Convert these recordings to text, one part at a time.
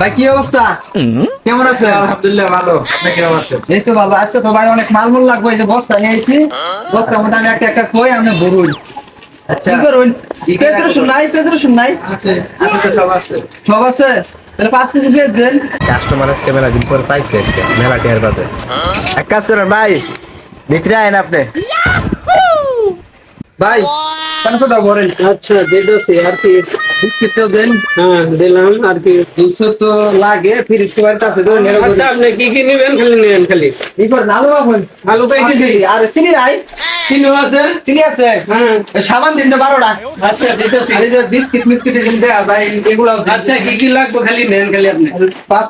ভাই কি অবস্থা? কেমন আছে আলহামদুলিল্লাহ ভালো। কেমন আছেন? এই তো ভালো। আজকে তো ভাই অনেক মালমূল লাগবে এই যে বস্তা নিয়ে বস্তার মধ্যে আমি একটা একটা কই আমি বরুই আচ্ছা। কি করুন? সব আছে। সব আছে? তাহলে পাঁচ কেজি দেন। কাস্টমার আজকে মেলা দিন পর পাইছে আজকে মেলা টিয়ার বাজে। এক কাজ করেন ভাই ভিতরে আয়েন আপনি। ভাই ভরেন। আচ্ছা আর কি? দেন। হ্যাঁ দিলাম আর কি? দুশো তো লাগে ফিরিজ তোমার কাছে ধরে আচ্ছা আপনি কি কি নেবেন? খালি নেবেন খালি। এই করেন আলু রাখুন আলু? আর চিনি নাই। কিলো আছে? চিনি আছে। হ্যাঁ। সাবান দিন তো বারোটা। আচ্ছা দিতেছি এই যে বিস্কিট মিস্কিট দেয়া যায় এগুলো আচ্ছা কি কি লাগবে? খালি নেন খালি আপনি। পাঁচ।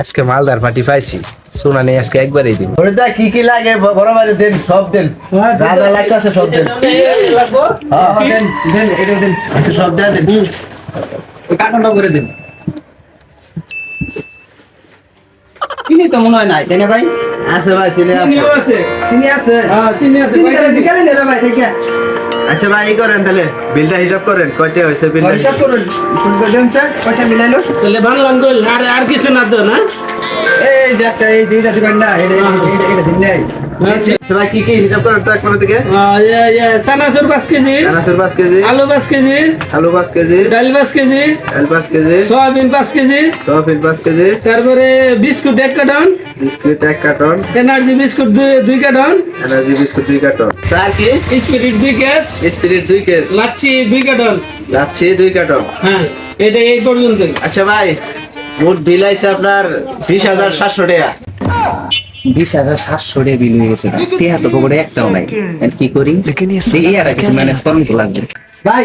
আজকে মালদার পার্টি পাইছি। সোনা নেই আজকে একবারই দিন। ওটা কি কি লাগে বড় বাড়ি দেন সব দেন। যা যা লাগতেছে সব দেন। লাগবো। হ্যাঁ, হ্যাঁ, দেন দেন এটা দেন। আচ্ছা সব দেন দেন। কার্টনটা করে দেন। চিনি তো মনে হয় নাই তাই না ভাই? আছে ভাই চিনে আছে। চিনি আছে। হ্যাঁ চিনি আছে চিনি কয় তাহলে কেজি? বিকালে নেবে ভাই দেখে। আচ্ছা ভাই ই করেন তাহলে। বিলটা হিসাব করেন কয়টা হয়েছে বিলটা হিসাব করুন। তুমি করে দেন স্যার কয়টা মিলাইলো? তাহলে বানলাম আর আর কিছু না তো না এই যে একটা এই যে এটা দিবেন না এটা এটা এটা- এটা দিন নাই আচ্ছা। কি কি হিসাব করেন তো এক কোণা থেকে ইয়ে, ইয়ে, চানাচুর পাঁচ কেজি চানাচুর পাঁচ কেজি আলু পাঁচ কেজি আলু পাঁচ কেজি ডাল পাঁচ কেজি ডাল পাঁচ কেজি সয়াবিন পাঁচ কেজি সয়াবিন পাঁচ কেজি তারপরে বিস্কুট এক কার্টন বিস্কুট এক কার্টন এনার্জি বিস্কুট দুই দুই কার্টন এনার্জি বিস্কুট দুই কার্টন। চার কি? স্পিরিট দুই কেস স্পিরিট দুই কেস। লাচ্ছি দুই কার্টন। যাচ্ছি দুই কার্টন। হ্যাঁ এটা এই পর্যন্ত আচ্ছা ভাই। মোট বিল আইছে আপনার বিশ হাজার সাতশো টাকা। বিশ হাজার সাতশো টাকা বিল হয়ে গেছে তে তো পকেটে একটাও নাই। আর কি করি? এই আর কিছু ম্যানেজ করুন তো লাগবে ভাই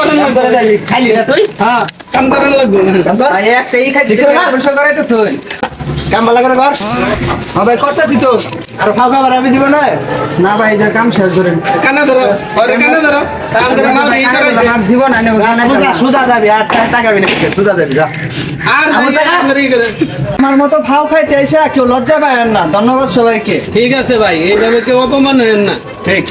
করেন লাগবে। যাবি। খাইলি না তুই? হ্যাঁ কাম করেন লাগবে ভাই একটা এই খাই দিতে পরিষ্কার করাইতে শুন কাম ভালো করে কর। হ্যাঁ ভাই করতেছি তো আর ফাও খাবার আমি দিব না। না ভাই যে কাম শেষ করেন কানে ধরো ওরে কানে ধরো কাম করে মাল আমার জীবন আনে সোজা, সোজা যাবি, আর তা- তাকাবি না। সোজা যাবি, যা। আর আমার ই মতো ভাও খাইতে এসে কেউ লজ্জা পায় না ধন্যবাদ সবাইকে ঠিক আছে ভাই এইভাবে কেউ অপমান হেন না ঠিক